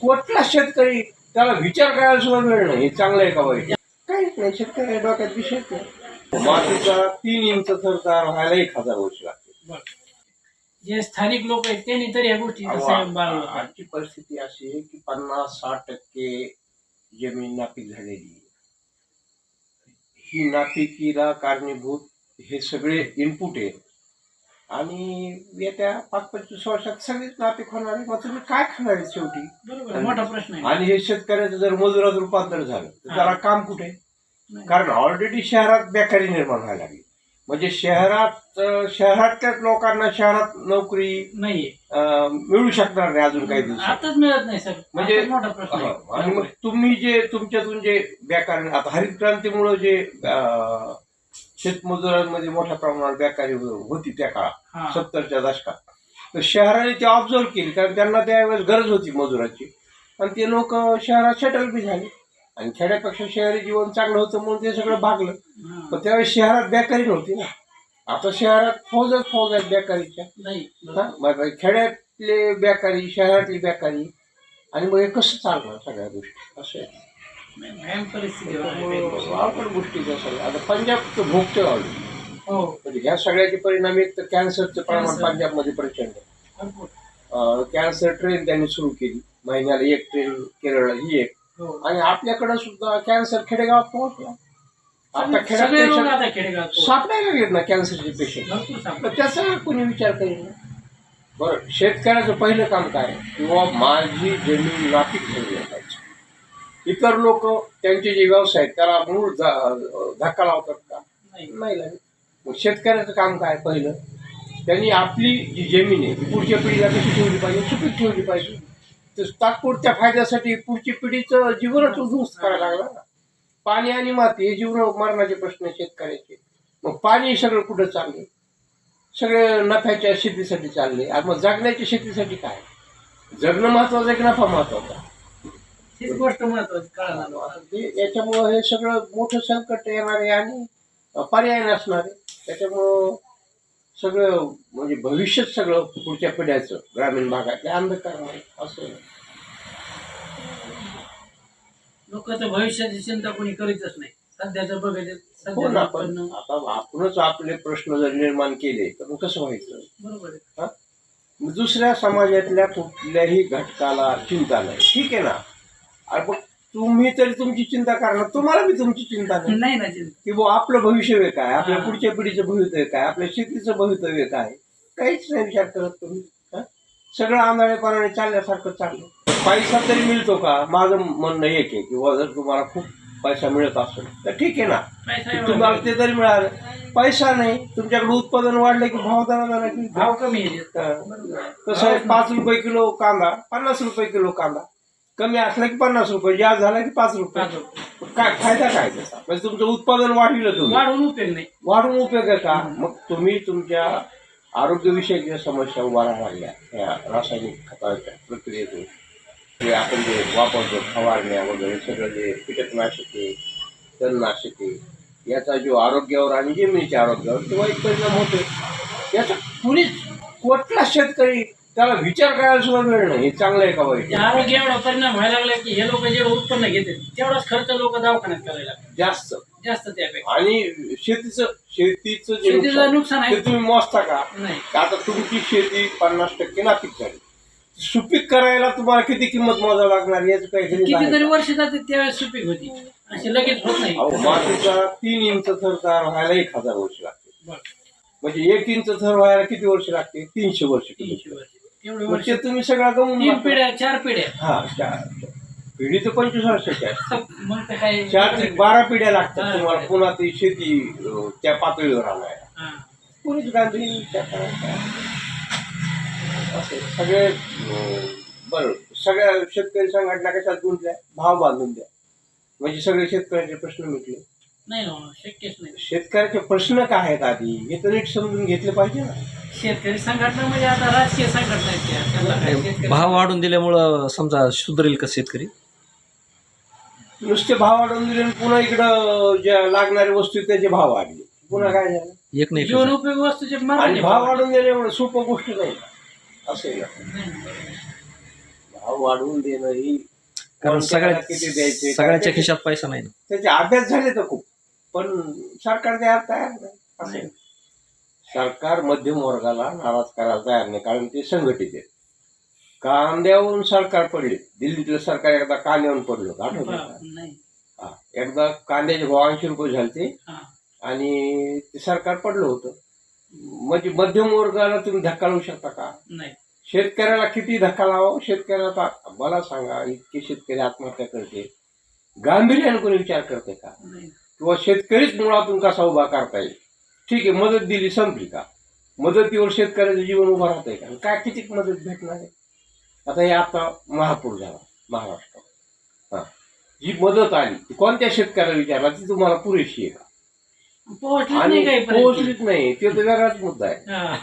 कुठला शेतकरी त्याला विचार करायला सुद्धा वेळ नाही. हे चांगलं आहे का वाईट काहीच नाही. शेतकरी डोक्यात विषय नाही मातीचा तीन इंच थर तयार व्हायला एक हजार वर्ष लागते जे स्थानिक लोक आहेत त्यांनी तरी या गोष्टी आजची परिस्थिती अशी आहे की पन्नास साठ टक्के जमीन नापीक झालेली. ही नापिकीला कारणीभूत हे सगळे इनपुट आहे आणि येत्या पाच पंचवीस वर्षात सगळेच नापीक होणार आहे. मग तुम्ही काय खाणार आहे शेवटी? बरोबर आहे, मोठा प्रश्न आहे. आणि हे शेतकऱ्याचं जर मजुरात रूपांतर झालं तर त्याला काम कुठे? नाही. कारण ऑलरेडी शहरात बेकारी निर्माण व्हायला लागली. म्हणजे शहरात अं, शहरातल्याच लोकांना शहरात नोकरी नाहीये. अं, मिळू शकणार नाही अजून काही दिवसात. आताच मिळत नाही सर. म्हणजे- मोठा प्रश्न हा, आणि मग तुम्ही जे तुमच्यातून जे बेकार आता हरित क्रांतीमुळे जे अं, शेतमजुरांमध्ये मोठ्या प्रमाणात बेकारी होती त्या काळात. सत्तरच्या दशकात. तर शहराने ते ऑब्झर्व केली कारण त्यांना त्यावेळेस गरज होती मजुराची. आणि ते लोक शहरात सेटल बी झाले. आणि खेड्यापेक्षा शहरी जीवन चांगलं होतं म्हणून ते सगळं भागलं. पण त्यावेळेस शहरात बेकारी नव्हती ना. आता शहरात फौजच फौज आहेत बेकारीच्या. नाही खेड्यातले बेकारी शहरातली बेकारी. आणि मग हे कसं चालणार सगळ्या गोष्टी? असं आहे. परिस्थिती. त्यामुळं गोष्टीचं सगळं आता पंजाबचं भोगतं ऑलरेडी हो म्हणजे ह्या सगळ्याचे परिणाम एक तर कॅन्सरचं प्रमाण कॅन्सर. पंजाबमध्ये प्रचंड आहे. भरपूर. अं, कॅन्सर ट्रेन त्यांनी सुरू केली महिन्याला एक ट्रेन केरळला ही एक हो. आणि आपल्याकडे सुद्धा कॅन्सर खेडेगावात पोहोचला आता सगळे सगळे लोक खेड्यात आता खेडेगावात पोहोचले. सापडायला लागलेत ना कॅन्सरचे पेशंट भरपूर सापडले. तर त्याचा कोणी विचार करेल ना? बरं शेतकऱ्याचं पहिलं काम काय किंवा माझी जमीन नापीक ठेवली पाहिजे इतर लोक त्यांचे जे व्यवसाय आहेत, त्याला मूळ धक्का लावतात का? नाही. मग शेतकऱ्याचं काम काय पहिलं? त्यांनी आपली जी जमीन आहे ती पुढच्या पिढीला कशी ठेवली पाहिजे? सुपीक ठेवली पाहिजे. तर तात्पुरत्या फायद्यासाठी पुढची पिढीचं जीवनच उद्ध्वस्त करायला लागला ना. पाणी आणि माती हे जीवन मरणाचे प्रश्न शेतकऱ्याचे. मग पाणी सगळं कुठं चालले सगळे नफ्याच्या शेतीसाठी चालले आणि मग जगण्याच्या शेतीसाठी काय? जगणं महत्वाचं आहे की नफा महत्त्वाचा? हीच गोष्ट महत्वाची कळायला याच्यामुळं हे सगळं मोठं संकट येणार आहे आणि पर्याय नसणार. आहे त्याच्यामुळं सगळं म्हणजे भविष्यच सगळं पुढच्या पिढ्याचं ग्रामीण भागातल्या अंधकार असं. आहे. लोक तर भविष्याची चिंता कोणी करीतच नाही. सध्याचं बघायचं हो सध्या आता आपणच आपले प्रश्न जर निर्माण केले तर मग कसं व्हायचं? बरोबर आहे. दुसऱ्या समाजातल्या कुठल्याही घटकाला चिंता नाही. ठीक आहे ना? अरे पण तुम्ही तरी तुमची चिंता करणार. तुम्हाला बी तुमची चिंता नाही. नाही ना चिंता. की बुवा आपलं भविष्य काय आपल्या हा. पुढच्या पिढीचं भवितव्य काय आपल्या शेतीचं भवितव्य काय काहीच नाही विचार करत तुम्ही हा? सगळं आंधळेपणाने चालल्यासारखं चाललं. पैसा तरी मिळतो का? माझं म्हणणं एक आहे किंवा जर तुम्हाला खूप पैसा मिळत असेल तर ठीक आहे ना. पैसा की एवढा तुम्हाला. ते तरी मिळालं. पैसा नाही तुमच्याकडे उत्पादन वाढलं की भाव दरा झाला की भाव कमी आहे. हा. कसं आहे. पाच रुपये किलो कांदा पन्नास रुपये किलो कांदा. कमी असला की पन्नास रुपये जास्त झाला की पाच रुपये. पाच रुपये. काय फायदा काय त्याचा? म्हणजे तुमचं उत्पादन वाढविलं तुम्ही. वाढवून उपयोग नाही. वाढून उपयोग आहे का? मग तुम्ही तुमच्या आरोग्यविषयक ज्या समस्या उभा राहायला लागल्या ह्या रासायनिक खताच्या प्रक्रियेतून जे आपण जे वापरतो फवारण्या वगैरे सगळं जे कीटकनाशके तणनाशके याचा जो आरोग्यावर आणि जमिनीच्या आरोग्यावर तो वाईट परिणाम होतो याचा कुणीच कुठला शेतकरी त्याला विचार करायला सुद्धा वेळ नाही. हे चांगलं आहे का वाईट त्या आरोग्य एवढा परिणाम व्हायला लागला की हे लोक जेवढं उत्पन्न घेते तेवढाच खर्च लोक दवाखान्यात करायला लागले. जास्त. जास्त त्यापेक्षा आणि शेतीचं शेतीचं जे शेतीचं नुकसान आहे. ते तुम्ही मोजता का? नाही. आता तुमची शेती पन्नास टक्के नापीक झाली. सुपीक करायला तुम्हाला किती किंमत मोजावी लागणार? याचं काही आहे कितीतरी? वर्ष जाते त्यावेळेस सुपीक होती. अशी लगेच होत नाही. अहो मातीचा तीन इंच थर तयार व्हायला एक हजार वर्ष लागते. बरं. म्हणजे एक इंच थर व्हायला किती वर्ष लागते? तीनशे वर्ष तीनशे वर्ष. एवढे मग वर्ष ते तुम्ही सगळा गमून तीन. पिढ्या चार पिढ्या. हा चार पिढी तर पंचवीस वर्षाची आहे. मग ते काय चार ते बारा पिढ्या लागतात. तुम्हाला. पुन्हा ती शेती अं, त्या पातळीवर आणायला हा. कोणीच गांधी असे सगळे अं, बरं सगळ्या शेतकरी संघटना कशात गुंतल्या? भाव बांधून द्या. म्हणजे सगळे शेतकऱ्यांचे प्रश्न मिटले. नाही ना शक्यच नाही. शेतकऱ्याचे प्रश्न काय आहेत आधी? हे तर नीट समजून घेतले पाहिजे ना. शेतकरी संघटना म्हणजे आता राजकीय संघटना आहेत त्या. त्यांना काय शेतकरी- भाव वाढून दिल्यामुळं समजा सुधरेल का शेतकरी? नुसते भाव वाढवून दिले आणि पुन्हा इकडं ज्या लागणाऱ्या वस्तू आहेत त्याचे भाव वाढले. पुन्हा काय झालं? एक नाही. जीवन उपयोगी वस्तूचे आणि भाव वाढवून देणे एवढं सोपं गोष्ट नाही. असं आहे. ना नाही. भाव वाढवून देणं ही कारण किती द्यायचे? सगळ्या सगळ्याच्या खिशात पैसा नाही ना. त्याचे अभ्यास झाले तर खूप. पण सरकार द्यायला तयार नाही. असं. सरकार मध्यम वर्गाला नाराज करायला तयार नाही कारण ते संघटित आहे कांद्यावरून सरकार पडले. दिल्लीतलं सरकार एकदा कांद्यावरून पडलं. का? नाही. हा. एकदा कांद्याचे भाव ऐंशी रुपये झाले हा. आणि ते सरकार पडलं होतं. म्हणजे मध्यम वर्गाला तुम्ही धक्का लावू शकता का? नाही. शेतकऱ्याला किती धक्का लावा शेतकऱ्याला तर मला सांगा इतके शेतकरी आत्महत्या करते. गांभीर्याने कोणी विचार करते का? किंवा शेतकरीच मुळातून कसा उभा करता येईल? ठीक आहे मदत दिली संपली का? मदतीवर शेतकऱ्याचं जीवन उभं राहतंय का? काय किती मदत भेटणार आहे? आता हे आता महापूर झाला महाराष्ट्रात हा. जी मदत आली ती कोणत्या शेतकऱ्याला विचारला? ती तुम्हाला पुरेशी आहे का? आणि. पोहोचलीच नाही ते तर वेगळाच मुद्दा आहे. हा.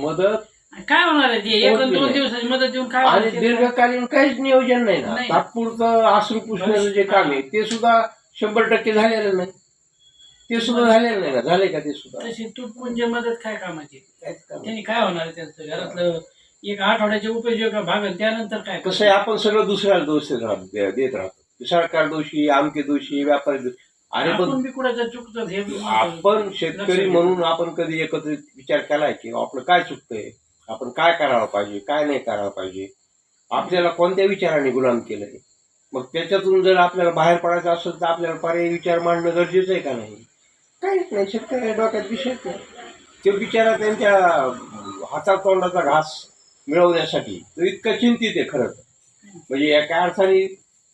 मदत काय होणार आहे? ते एक पोहोचली दोन नाही. दिवसाची मदत देऊन काय आणि होणार? दीर्घकालीन काहीच नियोजन नाही ना. नाही. तात्पुरतं पुसण्याचं जे काम आहे ते सुद्धा शंभर टक्के झालेलं नाही. ते सुद्धा झालेलं नाही ना. झाले का ते सुद्धा? तशी तुटपुंज मदत काय कामाची? काहीच काम नाही. त्यांनी काय होणार आहे त्यांचं? घरातलं एक आठवड्याचे उपयोग भागल त्यानंतर काय कसं आहे आपण सगळं दुसऱ्याला दोष देत राहतो दे- देत राहतो. सरकार दोषी आमके दोषी व्यापारी दोषी अरे पण आपण बी कुणाचं चुकतं हे बी- आपण शेतकरी म्हणून आपण कधी एकत्रित विचार केलाय की आपलं काय चुकतंय? आपण काय करायला पाहिजे? काय नाही करायला पाहिजे? आपल्याला कोणत्या विचाराने गुलाम केलंय? मग त्याच्यातून जर आपल्याला बाहेर पडायचं असेल तर आपल्याला पर्यायी विचार मांडणं गरजेचं आहे का नाही? काहीच नाही शेतकऱ्या डोक्यात विषयच नाही. ते बिचारा त्यांच्या हातात तोंडाचा घास मिळवण्यासाठी तो इतका चिंतित आहे खरं तर. म्हणजे एका अर्थाने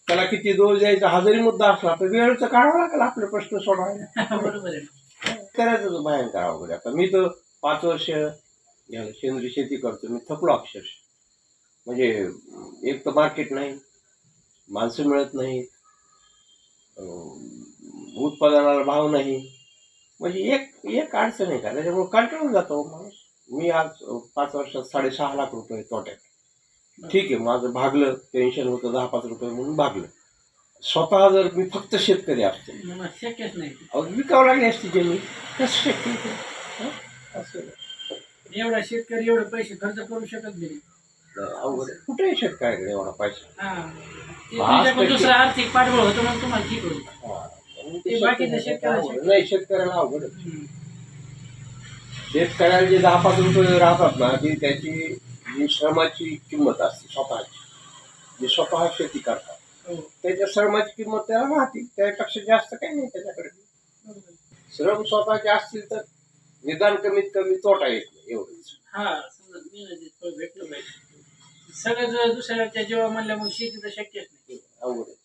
त्याला किती दोष द्यायचा हा जरी मुद्दा असला तर वेळचं काढावं लागेल आपले प्रश्न सोडवायला. बरोबर आहे. करायचं भयंकर अवघड आहे. आता मी तर पाच वर्ष सेंद्रिय शेती करतो. मी थकलो अक्षरशः. म्हणजे एक तर मार्केट नाही माणसं मिळत नाहीत. उत्पादनाला भाव नाही. म्हणजे एक एक अडचण आहे का? त्याच्यामुळे कंटाळून जातो माणूस. मी आज पाच वर्षात साडेसहा लाख रुपये तोट्यात. ठीक आहे माझं भागलं टेन्शन होतं दहा पाच रुपये म्हणून भागलं. स्वतः जर मी फक्त शेतकरी असतो. शक्यच नाही. विकावं लागली असती जमीन. कसं शक्य? असं. एवढा शेतकरी एवढे पैसे खर्च करू शकत नाही. कुठेही शेतकऱ्याकडे एवढा पैसा. तर दुसरं आर्थिक पाठबळ होतं मग तुम्हाला ठीक होईल हा. म्हणून ते ते बाकीचं शेतकऱ्याला. नाही शेतकऱ्याला अवघड आहे. हम्म. शेतकऱ्याला जे दहा पाच रुपये राहतात ना ती त्याची जी श्रमाची किंमत असते स्वतःची जे स्वतः शेती करतात हो. त्याच्या श्रमाची किंमत त्याला राहते त्यापेक्षा जास्त काही नाही त्याच्याकडे बरोबर. श्रम स्वतःचे असतील तर निदान कमीत कमी तोटा येत नाही एवढंच हा समजा मेहनतीत फळ भेटलं पाहिजे सगळं जर दुसऱ्याच्या जेव्हा म्हणलं मग शेती तर शक्यच नाही अवघड आहे.